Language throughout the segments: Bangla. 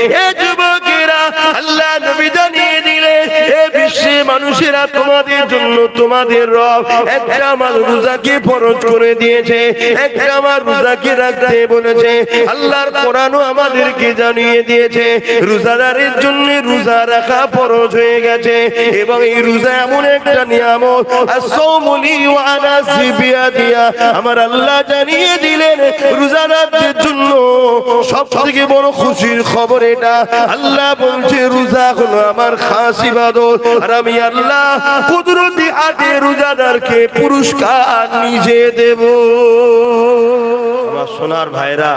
এ যুবকেরা মানুষেরা তোমাদের জন্য তোমাদের রব একটা আমার রোজাকে ফরজ করে দিয়েছে, একটা আমার রোজাকে রাখতে বলেছে। আল্লাহর কোরআনও আমাদেরকে জানিয়ে দিয়েছে, রোজাদারের জন্য রোজা রাখা ফরজ হয়ে গেছে এবং এই রোজা এমন একটা নিয়ামত আসৌমুলি ওয়ানা সিবিয়া দিয়া আমার আল্লাহ জানিয়ে দিলেন, রোজাদারদের জন্য সব থেকে বড় খুশির খবর এটা। আল্লাহ বলছে, রোজা হলো আমার খাস ইবাদত। আর আমি আল্লাহ, কুদরতি হাতে রোজাদারকে পুরস্কার নিজে দেব। সোনার ভাইরা,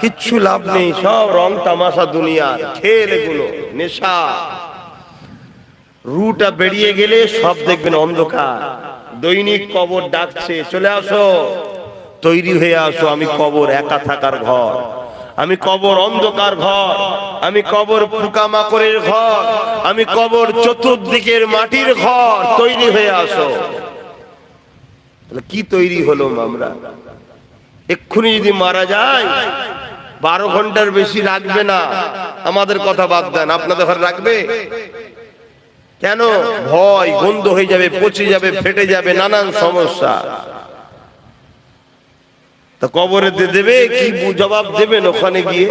কিচ্ছু লাভ নেই, সব রং তামাশা দুনিয়ার খেল এগুলো, নেশা। রুটা বেরিয়ে গেলে সব দেখবেন অন্ধকার। দৈনিক কবর ডাকছে, চলে আসো। তৈরি হয়ে আসো, আমি কবর, একা থাকার ঘর। আমি কবর অন্ধকার ঘর, আমি কবর পোকামাকড়ের ঘর, আমি কবর চতুর্দিকের মাটির ঘর তৈরি হয়ে আসো। কি তৈরি হলো আমরা? এক্ষুনি যদি মারা যায়, বারো ঘণ্টার বেশি রাখবে না। আমাদের কথা বাদ দেন, আপনাদের ঘরে রাখবে? কেন? ভয়, গন্ধ হয়ে যাবে, পচে যাবে, ফেটে যাবে, নানান সমস্যা। তা কবরে দেবে, কি জবাব দেবেন ওখানে গিয়ে?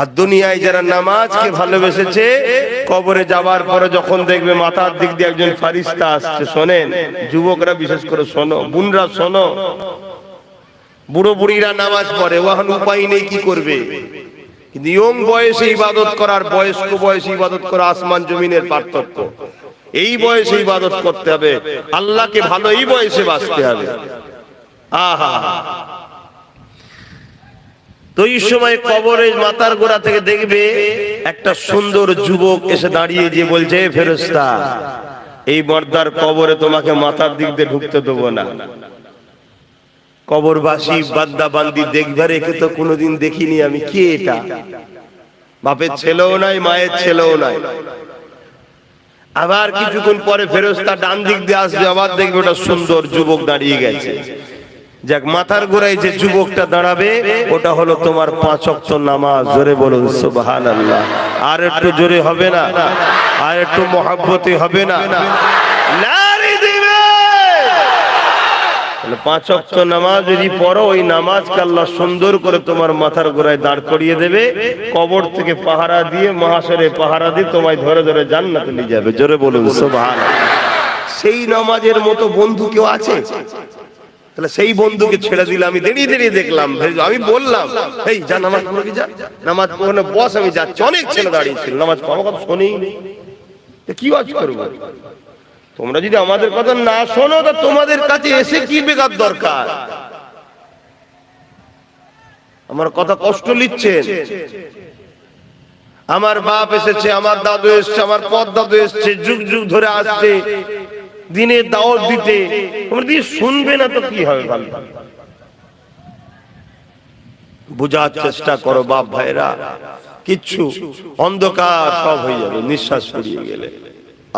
আর দুনিয়ায় যারা নামাজকে ভালোবেসেছে, কবরে যাবার পরে যখন দেখবে মাথার দিক দিয়ে একজন ফারিস্তা আসছে, শোনেন, যুবকরা বিশেষ করে শোনো, বুনরা শোনো, বুড়ো বুড়িরা নামাজ পড়ে ওখানে উপায় নেই কি করবে? কিন্তু ইয়ং বয়সে ইবাদত করার, বয়স্ক বয়সে ইবাদত করা আসমান জমিনের পার্থক্য। এই বয়সে ইবাদত করতে হবে, আল্লাহকে ভালো এই বয়সে বাঁচতে হবে। তো এই সময় কবরে মাথার গোড়া থেকে দেখবে একটা সুন্দর যুবক এসে দাঁড়িয়ে যে বলছে, "এ ফেরেশতা, এই মর্দার কবরে তোমাকে মাথার দিক দিয়ে ঢুকতে দেবো না। কবরবাসী বাদ্দা বান্দি দেখবার একে তো কোনোদিন দেখিনি আমি, কে এটা? বাপের ছেলেও নাই, মায়ের ছেলেও নাই। আবার কিছুক্ষণ পরে ফেরস্তা ডান দিক দিয়ে আসবে, আবার দেখবে ওটা সুন্দর যুবক দাঁড়িয়ে গেছে। যাক, মাথার গোড়ায় যে যুবকটা দাঁড়াবে, ওটা হলো তোমার পাঁচ অক্ত নামাজ। জোরে বলুন সুবহান আল্লাহ আর একটু জোরে হবে না? আর একটু মহাব্বতে হবে না? পাঁচ নামাজ যদি পড়ো, ওই আল্লাহ সুন্দর করে তোমার মাথার গোড়ায় দাঁড় করিয়ে দেবে। কবর থেকে পাহারা দিয়ে মহাশরে পাহারা দিয়ে তোমায় ধরে ধরে জান্নাতে নিয়ে যাবে। জোরে বলুন সেই নামাজের মতো বন্ধু কেউ আছে? তাহলে সেই বন্ধুকে ছেড়ে দিলে আমি দেরিয়ে দেরিয়ে দেখলাম। আমি বললাম এই যা নামাজ পড়ে যা? নামাজ পড়ে বস আমি যাচ্ছি। অনেক ছেলে দাঁড়িয়ে ছিল নামাজ পড়ো কথা শুনি। কি আজ করব? তোমরা যদি আমাদের কথা না শোনো তা তোমাদের কাছে এসে কি বেকার দরকার? আমার কথা কষ্ট নিচ্ছেন। আমার বাপ এসেছে আমার দাদু এসছে আমার পদ দাদু এসছে যুগ যুগ ধরে আসছে। দিনে দাওয়াত দিতে। তোমরা দিয়ে শুনবে না তো কি হবে ভালো বোঝার চেষ্টা করো বাপ ভাইরা কিচ্ছু অন্ধকার সব হয়ে যাবে, নিঃশ্বাস ফুরিয়ে গেলে।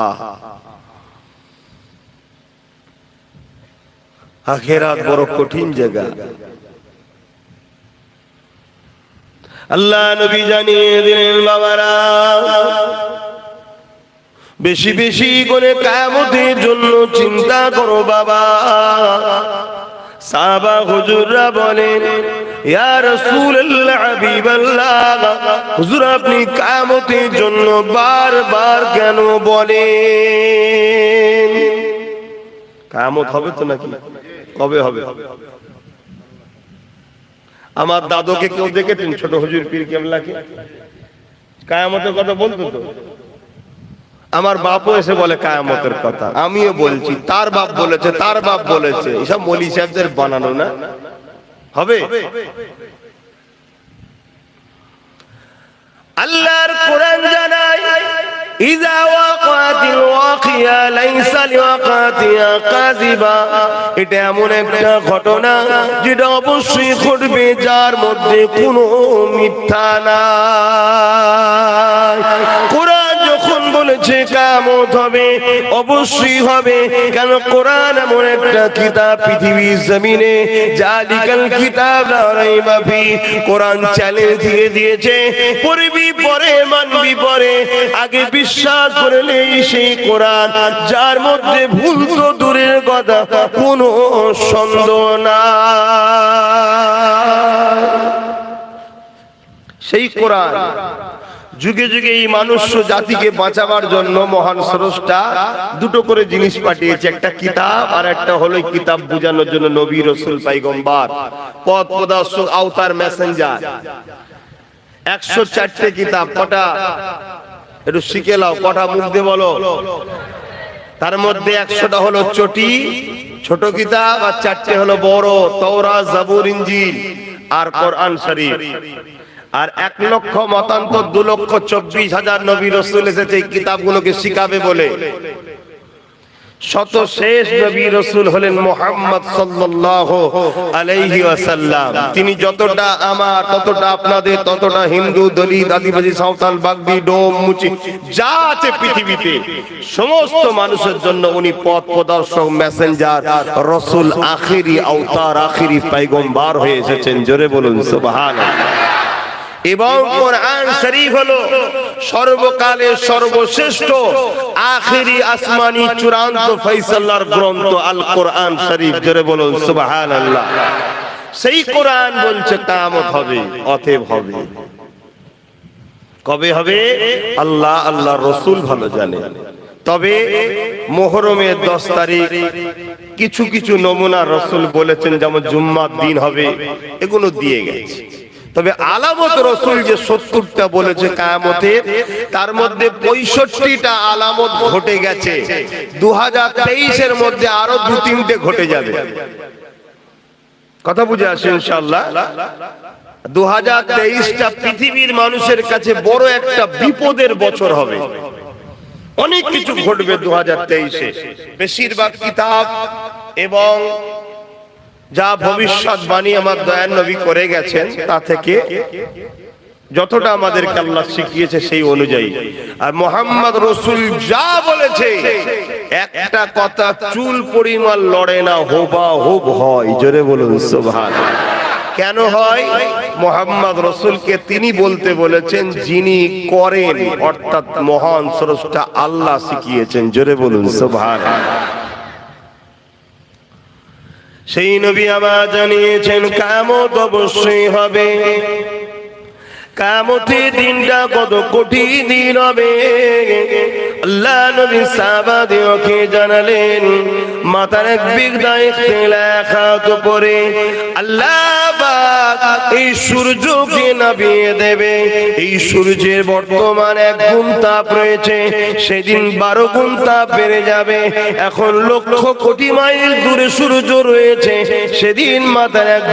আহা। আখেরাত বড় কঠিন জায়গা। আল্লাহ নবী জানিয়ে দিলেন বাবারা বেশি বেশি করে কায়ামতের জন্য চিন্তা করো বাবা। সাহাবা হুজুররা বলেন হুজুর আপনি কায়ামতের জন্য বারবার কেন বলেন? কায়ামত হবে তো নাকি? কবে হবে? আমার দাদুকে কেউ দেখেছেন? ছোট হুজুর পীর কেমলাকে? কায়ামতের কথা বলতো তো? আমার বাপও এসে বলে কায়ামতের কথা। আমিও বলছি, তার বাপ বলেছে, তার বাপ বলেছে। এসব মলি সাহেবদের বানানো না? হবে? আল্লাহর কোরআন জানায়, ইজা ওয়াকাতিল ওয়াকিয়া লাইসা লিওয়াকাতিহা কাযিবা। এটা এমন একটা ঘটনা যেটা অবশ্যই ঘটবে যার মধ্যে কোনো মিথ্যা নাই। বলেছে কামত হবে অবশ্যই হবে। কেন কোরআন এমন একটা কিতাব পৃথিবীর জমিনে জালিকাল কিতাব লা রাইবা কোরআন চ্যালেঞ্জ দিয়ে দিয়েছে। পড়বি পরে, মানবি পরে। আগে বিশ্বাস করলে সেই কোরআন। যার মধ্যে ভুল তো দূরের কথা, কোনো সন্দেহ না। সেই কোরআন। যুগে যুগে এই মানুষ জাতিকে বাঁচাবার জন্য মহান স্রষ্টা দুটো করে জিনিস পাঠিয়েছে, একটা কিতাব আর একটা হলো কিতাব বোঝানোর জন্য নবী রসুল পাইগম্বার, পথ প্রদর্শক, আওতার মেসেঞ্জার একশো চারটে কিতাব, কটা? একটু শিখে লাও কটা মুখ বলো। তার মধ্যে একশোটা হলো চটি, ছোট কিতাব, আর চারটে হলো বড় তৌরা জাবুর ইঞ্জিল আর কোরআন শরীফ। আর এক লক্ষ, মতান্তর দু লক্ষ, চব্বিশ হাজার নবী রসুল এসেছে কিতাবগুলোকে শিখাবে বলে। শত শেষ নবী রসুল হলেন মোহাম্মদ আলাইহি ওয়াসাল্লাম। তিনি যতটা আমার, ততটা আপনাদের, ততটা হিন্দু, দলিত, আদিবাসী, সাঁওতাল, বাগদি, ডোম, মুচি, যা আছে পৃথিবীতে, সমস্ত মানুষের জন্য উনি পথ প্রদর্শক, মেসেঞ্জার, রসুল আখিরি, আওতার আখিরি, পাইগম্বার হয়ে এসেছেন। জোরে বলুন, সুবহানাল্লাহ। এবং কোরআন শরীফ হলো সর্বকালের সর্বশ্রেষ্ঠ, আখেরি আসমানি চূড়ান্ত ফয়সালার গ্রন্থ আল কোরআন শরীফ। জোরে বলুন, সুবহানাল্লাহ। সেই কোরআন বলছে কামত হবে, অতএব হবে। কবে হবে? আল্লাহ আল্লাহ রসুল ভালো জানে। তবে মোহরমের দশ তারিখ কিছু কিছু নমুনা রসুল বলেছেন, যেমন জুম্মার দিন হবে, এগুলো দিয়ে গেছে। তবে আলামত রসুল যে সত্তরটা বলেছে কায়ামতের তার মধ্যে পঁয়ষট্টিটা আলামত ঘটে গেছে। দু হাজার তেইশের মধ্যে আরও দু তিনটে ঘটে যাবে। কথা বুঝে আসে ইনশাল্লাহ দু হাজার তেইশটা পৃথিবীর মানুষের কাছে বড় একটা বিপদের বছর হবে। অনেক কিছু ঘটবে দু হাজার তেইশে। বেশিরভাগ কিতাব এবং যা ভবিষ্যৎবাণী আমার দয়ান নবী করে গেছেন, তা থেকে যতটা আমাদেরকে আল্লাহ শিখিয়েছে সেই অনুযায়ী। আর মোহাম্মদ রসুল যা বলেছে, একটা কথা চুল পরিমাণ লড়ে না, হোবা হোব হয়, জোরে বলুন, সুবহান। কেন হয়? মোহাম্মদ রসুলকে তিনি বলতে বলেছেন, যিনি করেন, অর্থাৎ মহান স্রষ্টা আল্লাহ শিখিয়েছেন, জোরে বলুন, সুবহান। সেই নবী আবার জানিয়েছেন, কামত অবশ্যই হবে। কামতে দিনটা কত কঠিন দিন হবে। আল্লাহ নবী সাহাবাদেরকে জানালেন মাথার এক বিগদা ইখতিলাফাত পরে আল্লাহ এই সূর্যকে নামিয়ে দেবে, এই সূর্যের বর্তমান এক গুণ তাপ রয়েছে, সেদিন বারো গুণ তাপ বেড়ে যাবে। এখন লক্ষ কোটি মাইল দূরে সূর্য রয়েছে, সেদিন মাথার এক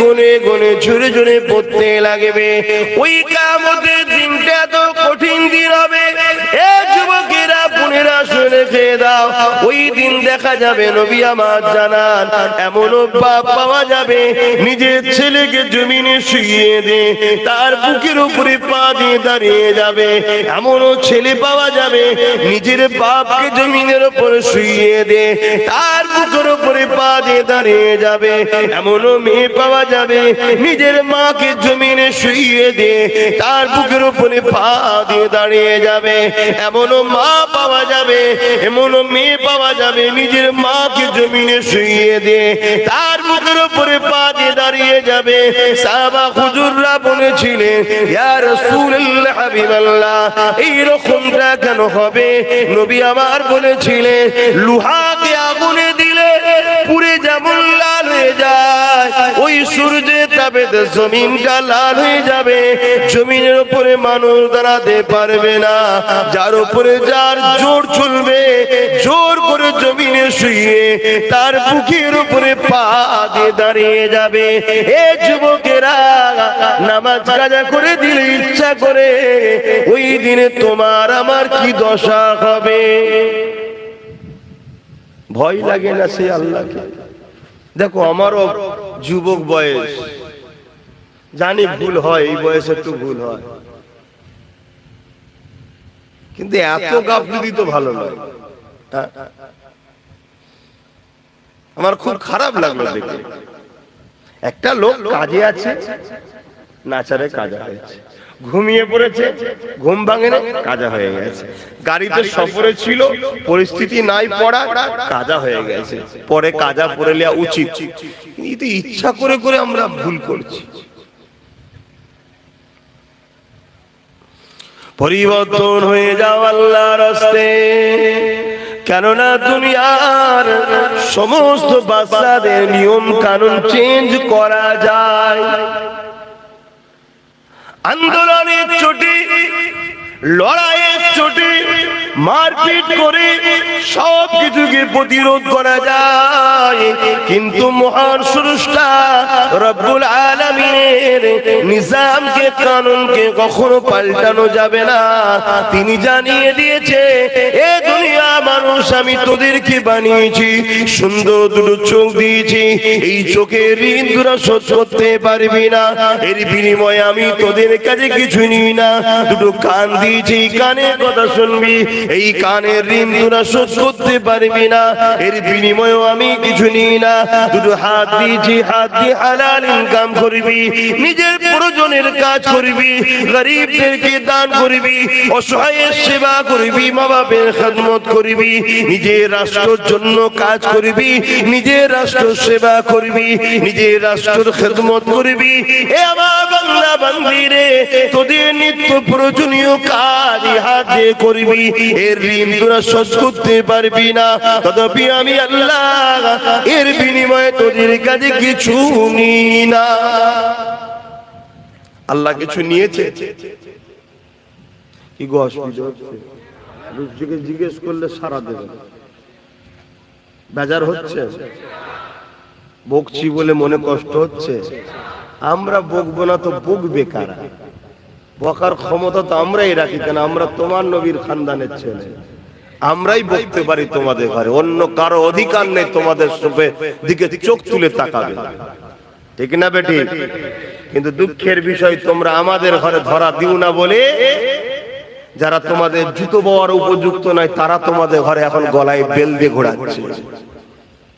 গুনে গুনে ঝুড়ে ঝুড়ে পড়তে লাগবে। ওই তো কঠিন হবে যুবকেরা বোনেরা শুনে খেয়ে দাও। ওই দিন দেখা যাবে নবী আমার জানান এমন বাপ পাওয়া যাবে। নিজের ছেলেকে জমিনে শুইয়ে দে, তার বুকের উপরে পা দিয়ে দাঁড়িয়ে যাবে। এমনও ছেলে পাওয়া যাবে, নিজের বাপকে জমিনের উপরে শুইয়ে দে, তার বুকের উপরে পা দিয়ে দাঁড়িয়ে যাবে। এমনও মেয়ে পাওয়া যাবে, নিজের মাকে জমিনে শুইয়ে দে, তার বুকের উপরে পা দিয়ে দাঁড়িয়ে যাবে। এমনও মা পাওয়া যাবে এমন মেয়ে পাওয়া যাবে, নিজের মাকে জমিনে শুইয়ে দে তার মুখের উপরে পা দিয়ে দাঁড়িয়ে যাবে। সাহাবা হুজুররা বলেছিলেন, ইয়া রাসূলুল্লাহ হাবিবাল্লাহ, এই রকমটা কেন হবে? নবী আমার বলেছিলেন, লোহাকে আগুনে পুরে যেমন লাল হয়ে যায়, ওই সূর্যের তাপে জমিনটা লাল হয়ে যাবে। জমিনের উপরে মানুষ দাঁড়াতে পারবে না, যার উপরে যার জোর চলবে, জোর করে জমিনে শুয়ে তার বুকের উপরে পা আগে দাঁড়িয়ে যাবে। এ যুবকেরা, নামাজ কাজা করে দিলে ইচ্ছা করে, ওই দিনে তোমার আমার কি দশা হবে? ভয় লাগে না সেই আল্লাহকে। দেখো, আমারও যুবক বয়স। জানি ভুল হয়, এই বয়সে একটু ভুল হয়। কিন্তু এত গাফলতি তো ভালো নয়? আমার খুব খারাপ লাগল দেখে একটা লোক কাজে আছে নাচারে কাজা হয়েছে ঘুমিয়ে পড়েছে ঘুম ভাঙে না কাজা হয়ে গেছে। গাড়িতে সফরে ছিল পরিস্থিতি নাই পড়া কাজা হয়ে গেছে। পরে কাজা পড়ে নেওয়া উচিত। কিন্তু ইচ্ছা করে করে আমরা ভুল করছি। পরিবর্তন হয়ে যাও আল্লাহর রাস্তে। কেননা দুনিয়ার সমস্ত বাচ্চাদের নিয়ম কানুন চেঞ্জ করা যায়। আন্দোলনের ছুটি লড়াইয়ের চোটে মারপিট করে সব কিছুকে প্রতিরোধ করা যায়। কিন্তু মহান সুরষ্টা রব্বুল আলমিনের নিজামকে, কানুনকে কখনো পাল্টানো যাবে না। তিনি জানিয়ে দিয়েছে, এ দুনিয়া মানুষ, আমি তোদেরকে বানিয়েছি, সুন্দর দুটো চোখ দিয়েছি। এই চোখের ঋণ তোরা শোধ করতে পারবি না। এর বিনিময়ে আমি তোদের কাছে কিছু নিই না। দুটো কান দিয়েছি কানে কথা শুনবি। এই কানের ঋণ তোরা শোধ করতে পারবি না। এর বিনিময়েও আমি কিছু নিই না। দুটো হাত দিয়েছি হাত দিয়ে হালাল ইনকাম করবি, নিজের প্রয়োজনের কাজ করবি, গরিবদেরকে দান করবি, অসহায়ের সেবা করবি মা বাপের খেদমত করবি, নিজের রাষ্ট্রের জন্য কাজ করবি, নিজের রাষ্ট্র সেবা করবি, নিজের রাষ্ট্রের খেদমত করবি। এ আমার বাংলা বান্দিরে, তোদের নিত্য প্রয়োজনীয় কাজ হাত করবি। এর ঋণ তোরা শোধ করতে পারবি না। তথাপি আমি আল্লাহ এর বিনিময়ে তোদের কাছে কিছু নি না। আল্লাহ কিছু নিয়েছে? কি গো অসুবিধা হচ্ছে? রুজিকে জিজ্ঞেস করলে সারা দেবে। বেজার হচ্ছে? বকছি বলে মনে কষ্ট হচ্ছে? আমরা বকবো না তো বকবে কারা? বকার ক্ষমতা তো আমরাই রাখি, কেন আমরা তোমার নবীর খানদানের ছেলে। আমরাই বলতে পারি তোমাদের ঘরে, অন্য কারও অধিকার নেই তোমাদের সবে দিকে চোখ তুলে তাকাবে। ঠিক না বেটি? কিন্তু দুঃখের বিষয়, তোমরা আমাদের ঘরে ধরা দিও না বলে, যারা তোমাদের জুতো বওয়ার উপযুক্ত নয়, তারা তোমাদের ঘরে এখন গলায় বেল দিয়ে ঘোরাচ্ছে।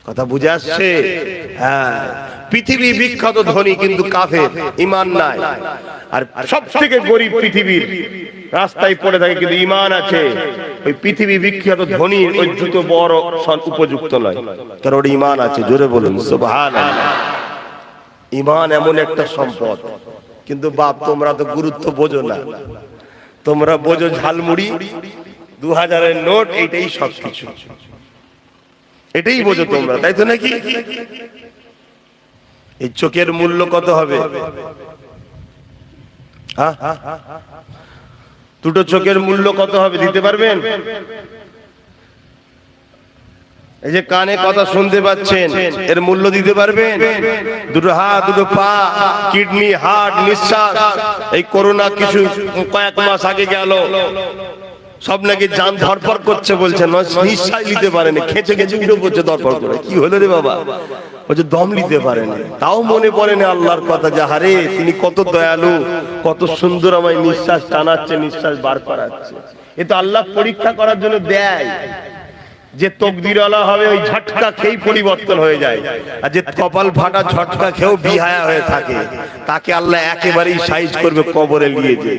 কথা বুঝে আসছে? হ্যাঁ। পৃথিবী বিখ্যাত ধনী কিন্তু কাফের ইমান নাই। আর সব থেকে গরিব পৃথিবীর রাস্তায় পড়ে থাকে কিন্তু ইমান আছে। ওই পৃথিবী বিখ্যাত ধনী ওই জুতো বড় উপযুক্ত নয়। কারণ ওর ইমান আছে, জোরে বলুন সুবহান ইমান এমন একটা সম্পদ। কিন্তু বাপ, তোমরা তো গুরুত্ব বোঝো না। তোমরা বোঝো ঝালমুড়ি দু হাজারের নোট, এইটাই সব কিছু এটাই বোঝো তোমরা। তাই তো নাকি? এই চোখের মূল্য কত হবে? হ্যাঁ? দুটো চোখের মূল্য কত হবে দিতে পারবেন? এই যে কানে কথা শুনতে পাচ্ছেন এর মূল্য দিতে পারবেন? দুটো হাত দুটো পা কিডনি হার্ট নিঃশ্বাস এই করোনা কিছু কয়েক মাস আগে গেল। সব নাকি যান ধরপর করছে বলছে নিঃশ্বাস নিতে পারেনি, খেচে খেচে উঠে পড়ছে ধরপর করে। কি হলো রে বাবা? বলছে, দম নিতে পারেনি। তাও মনে পড়ে না আল্লাহর কথা যে হারে তিনি কত দয়ালু, কত সুন্দর আমায় নিঃশ্বাস টানাচ্ছে, নিঃশ্বাস বার করাচ্ছে। এ তো আল্লাহ পরীক্ষা করার জন্য দেয়। যে তকদিরওয়ালা হবে, ওই ঝটকা খেয়েই পরিবর্তন হয়ে যায়। আর যে কপাল ফাটা ঝটকা খেয়েও বিহায়া হয়ে থাকে, তাকে আল্লাহ একেবারেই সাইজ করবে, কবরে নিয়ে যে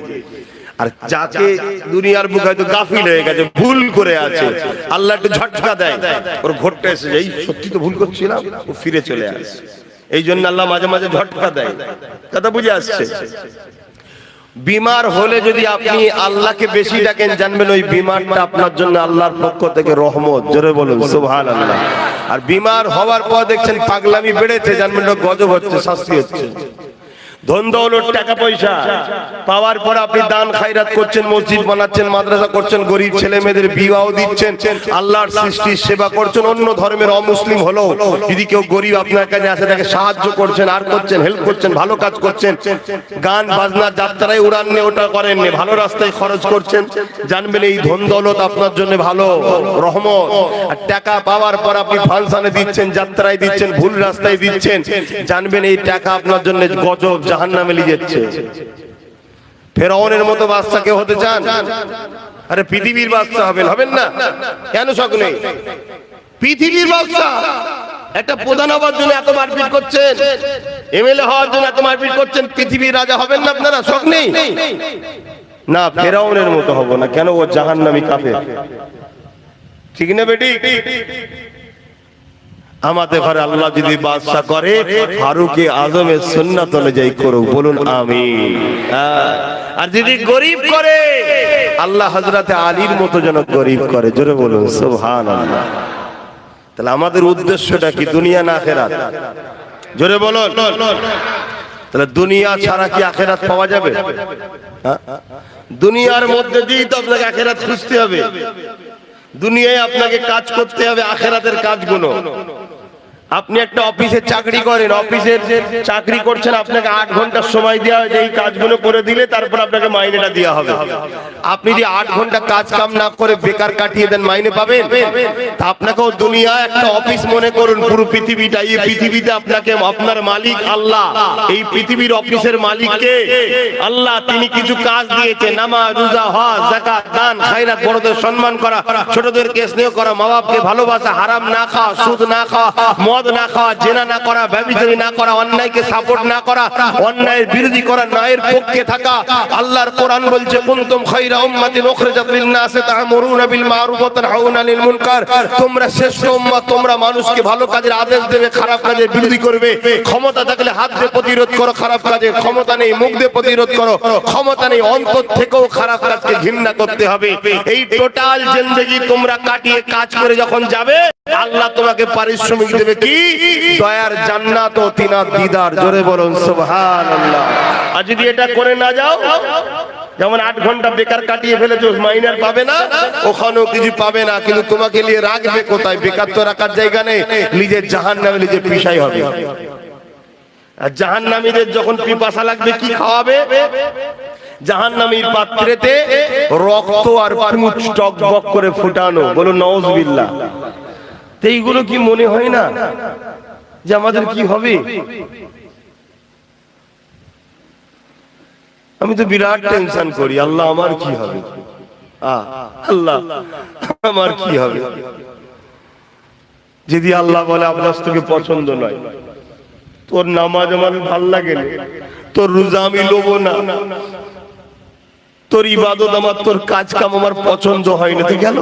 আর যাকে দুনিয়ার বুক হয়তো গাফিল হয়ে গেছে ভুল করে আছে আল্লাহ একটু ঝটকা দেয়। ওর ঘটটা এসে এই সত্যি তো ভুল করছিলাম? ও ফিরে চলে আসে। এই জন্য আল্লাহ মাঝে মাঝে ঝটকা দেয়। কথা বুঝে আসছে? বিমার হলে যদি আপনি আল্লাহকে বেশি ডাকেন জানবেন ওই বিমারটা আপনার জন্য আল্লাহর পক্ষ থেকে রহমত। জোরে বলুন সুবহান আল্লাহ আর বিমার হওয়ার পর দেখছেন পাগলামি বেড়েছে জানবেন গজব হচ্ছে শাস্তি হচ্ছে। ধন দৌলত টাকা পয়সা। পাওয়ার পর আপনি দান খায়রাত করছেন, মসজিদ বানাচ্ছেন, মাদ্রাসা করছেন, গরিব ছেলে মেয়েদের বিবাহ দিচ্ছেন, আল্লাহর সৃষ্টির সেবা করছেন, অন্য ধর্মের অমুসলিম হলো যদি কেউ গরিব আপনার কাছে আসে, তাকে সাহায্য করছেন, আর করছেন হেল্প করছেন, ভালো কাজ করছেন, গান, বাজনা, যাত্রায় উড়ান নিয়ে ওটা করেন ভালো রাস্তায় খরচ করছেন, জানবেন এই ধন দৌলত আপনার জন্য ভালো, রহমত। আর টাকা পাওয়ার পর আপনি ফাংশনে দিচ্ছেন, যাত্রায় দিচ্ছেন, ভুল রাস্তায় দিচ্ছেন, জানবেন এই টাকা আপনার জন্য গজব জাহান নামে যাচ্ছে। ফেরাউনের মতো বাচ্চা কেউ হতে চান? আরে পৃথিবীর বাচ্চা হবেন হবেন না? কেন শখ নেই? পৃথিবীর বাচ্চা। একটা প্রধান হওয়ার জন্য এত মারপিট করছেন। এমএলএ হওয়ার জন্য এত মারপিট করছেন, পৃথিবীর রাজা হবেন না আপনারা? শখ নেই? না, ফেরাউনের মতো হব না। কেন ও জাহান নামি কাফে ঠিক না বেটি? আমাদের ঘরে আল্লাহ যদি বাদশা করে, ফারুকে আজমের সুন্নাত অনুযায়ী করুক, বলুন আমি। আর যদি গরিব করে, আল্লাহ হজরতে আলীর মতো যেন গরিব করে, জোরে বলুন আল্লাহ তাহলে আমাদের উদ্দেশ্যটা কি, দুনিয়া না আখেরাত? জোরে বলুন। তাহলে দুনিয়া ছাড়া কি আখেরাত পাওয়া যাবে? হ্যাঁ? দুনিয়ার মধ্যে দিয়েই তো আপনাকে আখেরাত খুঁজতে হবে। দুনিয়ায় আপনাকে কাজ করতে হবে আখেরাতের কাজগুলো। আপনি একটা অফিসে চাকরি করেন, অফিসের চাকরি করছেন, আপনাকে আট ঘণ্টার সময় দেওয়া হয় এই কাজগুলো করে দিলে তারপর আপনাকে মাইনেটা দেওয়া হবে। আপনি যে আট ঘণ্টা কাজ কাম না করে বেকার কাটিয়ে দেন, মাইনে পাবেন? তা আপনাকেও দুনিয়া একটা অফিস মনে করুন, পুরো পৃথিবীটা, এই পৃথিবীতে আপনাকে আপনার মালিক আল্লাহ, এই পৃথিবীর অফিসের মালিককে আল্লাহ, তিনি কিছু কাজ দিয়েছে নামাজ, রোজা, হজ, যাকাত, দান, খায়রাত, বড়দের সম্মান করা, ছোটদেরকে স্নেহ করা মা বাপকে ভালোবাসা, হারাম না খাওয়া, সুদ না খাওয়া, মদ না খাওয়া, জেনা না করা, ব্যভিচারী না করা, অন্যায়কে সাপোর্ট না করা, অন্যায়ের বিরোধী করা, ন্যায়ের পক্ষে থাকা, আল্লাহর কোরআন বলছে, কুনতুম খায়রা উম্মাতিন উখরিজাত লিন-নাসি তা'মুরুনা বিল মারুফ ওয়া তানহাউনা আনিল মুনকার তোমরা শ্রেষ্ঠ উম্মত, তোমরা মানুষকে ভালো কাজের আদেশ দেবে, খারাপ কাজের বিরোধী করবে। ক্ষমতা থাকলে হাত দিয়ে প্রতিরোধ করো, খারাপ কাজে, ক্ষমতা নেই, মুখ দিয়ে প্রতিরোধ করো। ক্ষমতা নেই, অন্তর থেকেও খারাপ কাজকে ঘৃণা করতে হবে। এই টোটাল জিন্দেগি তোমরা কাটিয়ে কাজ করে যখন যাবে আল্লাহ তোমাকে পারিশ্রমিক দেবে কি? দয়ার জান্নাত ও তিনার দিদার। জোরে বলুন, সুবহানাল্লাহ। আর যদি এটা করে না যাও, যেমন আট ঘণ্টা বেকার কাটিয়ে ফেলেছো, মাইনার পাবে না, ওখানেও কিছু পাবে না, কিন্তু তোমাকে নিয়ে রাখবে কোথায়? বেকার তো রাখার জায়গা নেই, নিজের জাহান নামে নিজে পিসাই হবে। আর জাহান নামীদের যখন পিপাসা লাগবে, কি খাওয়াবে? জাহান্নামীর পাত্রেতে রক্ত আর পুঁচ টকবক করে ফুটানো। বলো তো এইগুলো কি মনে হয় না যে আমাদের কি হবে? আমি তো বিরাট টেনশন করি, আল্লাহ আমার কি হবে? আল্লাহ আমার কি হবে? যদি আল্লাহ বলে আপনার তোকে পছন্দ নয়, তোর নামাজ আমার ভালো লাগে না, তোর রোজা আমি লোবো না, তোর ইবাদত আমার, তোর কাজ কাম আমার পছন্দ হয় না, তো গেল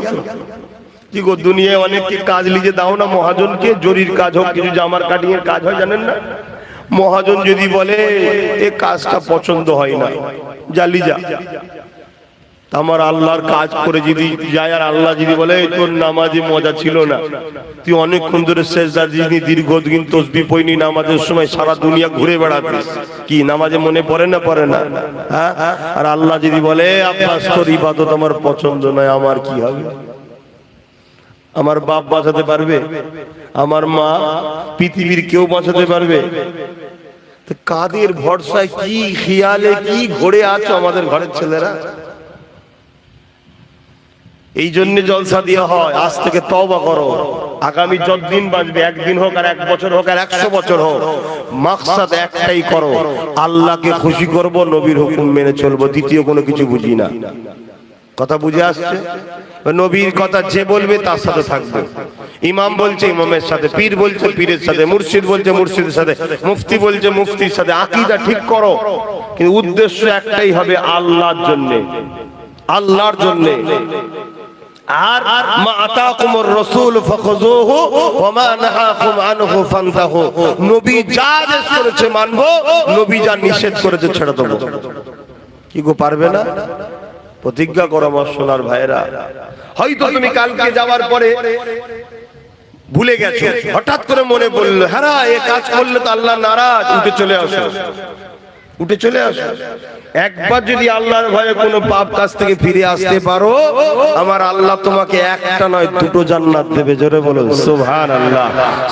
কি গো, দুনিয়ায় অনেককে কাজ লিজে দাও না মহাজনকে? জরির কাজ হোক, কিছু জামার কাটিং এর কাজ হয়, জানেন না? মহাজন যদি বলে, এ কাজটা পছন্দ হয় না জালি যা আমার আল্লাহর কাজ করে যদি যায়, আর আল্লাহ যদি বলে তোর নামাজে মজা ছিল না, তুই অনেকক্ষণ ধরে শেষদার দিনি দীর্ঘদিন তসবি পইনি নামাজের সময় সারা দুনিয়া ঘুরে বেড়াতিস। কি, নামাজে মনে পড়ে না পড়ে না? হ্যাঁ? আর আল্লাহ যদি বলে আপনার তোর ইবাদত আমার পছন্দ নয়, আমার কি হবে? আমার বাপ বাঁচাতে পারবে? আমার মা পৃথিবীর কেউ বাঁচাতে পারবে? কাদের ভরসায় কি খেয়ালে কি ঘোরে আছো আমাদের ঘরের ছেলেরা? এই জন্য জলসা দেওয়া হয়, আজ থেকে তওবা করো। আগামী যতদিন বাঁচবে, একদিন হোক আর এক বছর হোক আর একশো বছর হোক, মাকসাদ একটাই করো। আল্লাহকে খুশি করব, নবীর হুকুম মেনে চলবো, দ্বিতীয় কোনো কিছু বুঝি না। কথা বুঝে আসছে? নবীর কথা যে বলবে তার সাথে থাকবে। ইমাম বলছে, ইমামের সাথে, পীর বলছে, পীরের সাথে, মুর্শিদ বলছে, মুর্শিদের সাথে, মুফতি বলছে, মুফতির সাথে, আকিদা ঠিক করো। কিন্তু উদ্দেশ্য একটাই হবে আল্লাহর জন্য। আল্লাহর জন্য। আর মা নবী যা করেছে নবী যা নিষেধ করেছে ছেড়ে দেবো। কি গো, পারবে না? প্রতিজ্ঞা করো আমার সোনার ভাইরা হয়তো তুমি কালকে যাওয়ার পরে ভুলে গেছো। হঠাৎ করে মনে পড়ল হ্যাঁ এ কাজ করলে তো আল্লাহ নারাজ। উঠে চলে আসো। উঠে চলে আসো। একবার যদি আল্লাহর ভয়ে কোনো পাপ কাজ থেকে ফিরে আসতে পারো, আমার আল্লাহ তোমাকে একটা নয়, দুটো জান্নাত দেবে। জোরে বলুন, সুবহানাল্লাহ।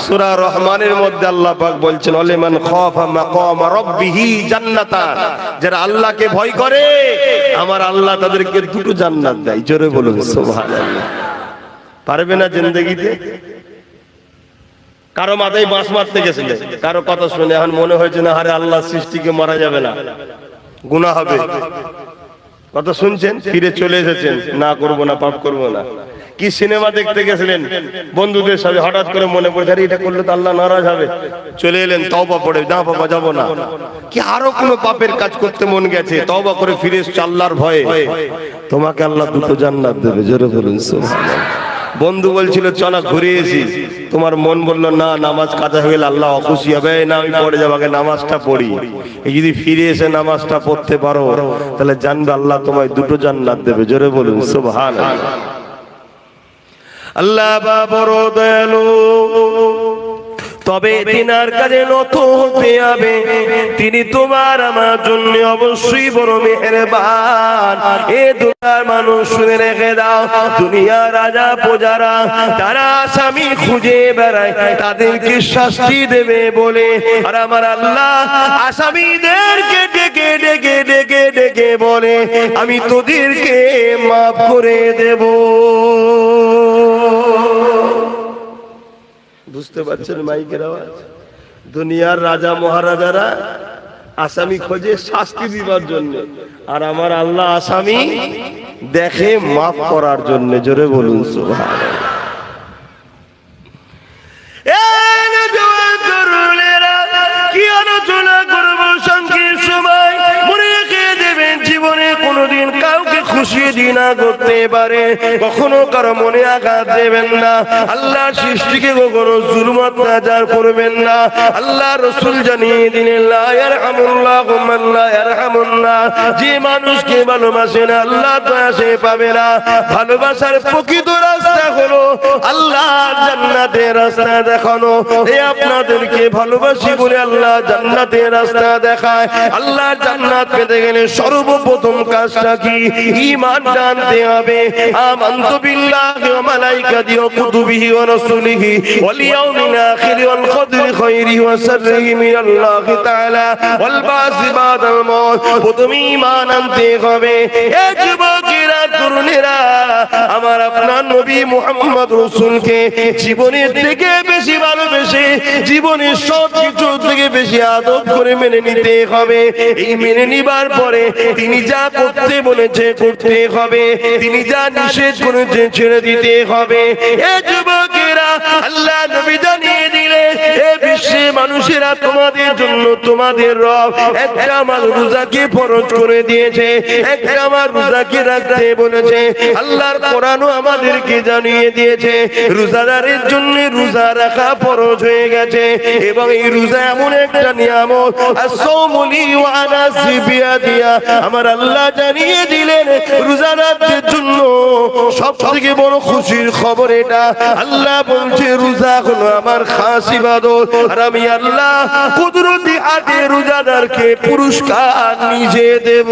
সূরা রহমানের মধ্যে আল্লাহ পাক বলছেন, অলিমান খাফা মাকাম রাব্বিহি জান্নাতান। যারা আল্লাহকে ভয় করে, আমার আল্লাহ তাদেরকে দুটো জান্নাত দেয়। জোরে বলুন, সুবহানাল্লাহ। পারবে না জিন্দেগিতে? কারও মাথায় বাঁশ মারতে গেছিলেন কারও কথা শুনে এখন মনে হয়েছে না, আরে আল্লাহ সৃষ্টিকে মারা যাবে না। গুণা হবে। কথা শুনছেন? ফিরে চলে এসেছেন। না করব না, পাপ করব না। কি সিনেমা দেখতে গেছিলেন? বন্ধুদের সাথে হঠাৎ করে মনে পড়েছে, আরে এটা করলে তো আল্লাহ নারাজ হবে। চলে এলেন, তওবা পড়ে, না বাবা, যাব না। কি আরও কোনো পাপের কাজ করতে মন গেছে? তওবা করে ফিরে আল্লাহর ভয়ে। তোমাকে আল্লাহ দুটো জান্নাত দেবে, জোরে বলুন, সুবহানাল্লাহ। বন্ধু বলছিল, চলা ঘুরে এসি। তোমার মন বলল, না, নামাজ কাজা হয়ে গেলে আল্লাহ অখুশি হবে। না, আমি পড়ে যাব, আগে নামাজটা পড়ি। এই যদি ফিরে এসে নামাজটা পড়তে পারো, তাহলে জানবে আল্লাহ তোমায় দুটো জান্নাত দেবে। জোরে বলুন সুবহান আল্লাহ বা বড় দয়ালু। তবে তিনার কাছে নত হতে হবে। তিনি তোমার আমার জন্য অবশ্যই বড় মেহেরবান। এ দুনিয়ার মানুষ শুনে রেখে দাও দুনিয়ার রাজা প্রজারা তারা স্বামী খুঁজে বেড়ায় তাদেরকে শাস্তি দেবে বলে। আর আমার আল্লাহ আসামিদেরকে ডেকে ডেকে ডেকে ডেকে বলে আমি তোদেরকে মাফ করে দেব। বুঝতে পারছেন মাইকের আওয়াজ? দুনিয়ার রাজা মহারাজারা আসামি খোঁজে শাস্তি দিবার জন্য। আর আমার আল্লাহ আসামি দেখে মাফ করার জন্য, জোরে বলুন সুবহানাল্লাহ। খুশি করতে পারে। কখনো কারও মনে আঘাত দেবেন না। আল্লাহ সৃষ্টিকে কখনো জুলুম, অত্যাচার করবেন না। আল্লাহ রসুল জানিয়ে দিলেন। যে মানুষকে ভালোবাসে না, আল্লাহ দয়া সে পাবে না। ভালোবাসার প্রকৃত রাস্তা হলো আল্লাহ জান্নাতের রাস্তা দেখানো। এ আপনাদেরকে ভালোবাসি বলে আল্লাহ জান্নাতের রাস্তা দেখায়। আল্লাহ জান্নাত পেতে গেলে সর্বপ্রথম কাজটা কি? ঈমান জানতে হবে। আমানতু বিল্লাহি ওয়া মালাইকাতিহি ওয়া কুতুবিহি ওয়া রাসূলিহি। ওয়াল ইয়াউমিল আখির ওয়াল কদরি খাইরিহি ওয়া শাররিহি মিনাল্লাহি তাআলা। ওয়াল বাসি বাদাল মউত। প্রথমে ঈমান আনতে হবে। এ যুবকেরা, তরুণেরা, আমার আপনার নবী মুহাম্মদ রসুলকে জীবনের থেকে বেশি ভালোবেসে, জীবনের সব কিছু থেকে বেশি আদব করে মেনে নিতে হবে। এই মেনে নিবার পরে তিনি যা করতে বলেছে, করতে হবে। তিনি যা নিষেধ করেছে ছেড়ে দিতে হবে। এ যুবকেরা আল্লাহ নবী জানিয়ে এ মানুষেরা তোমাদের জন্য তোমাদের রব একটা রোজাকে ফরজ করে দিয়েছে, একটা রোজাকে রাখতে বলেছে। আল্লাহর কোরআনও আমাদেরকে জানিয়ে দিয়েছে, রোজাদারের জন্য রোজা রাখা ফরজ হয়ে গেছে এবং এই রোজা এমন একটা নিয়ামত ওয়ানা সিবিয়া দিয়া আমার আল্লাহ জানিয়ে দিলেন, রোজাদারদের জন্য সব থেকে বড় খুশির খবর এটা। আল্লাহ বলছে, রোজা হলো আমার খাস ইবাদত আর আমি আল্লাহ কুদরতি হাতে রোজাদারকে পুরস্কার নিজে দেব।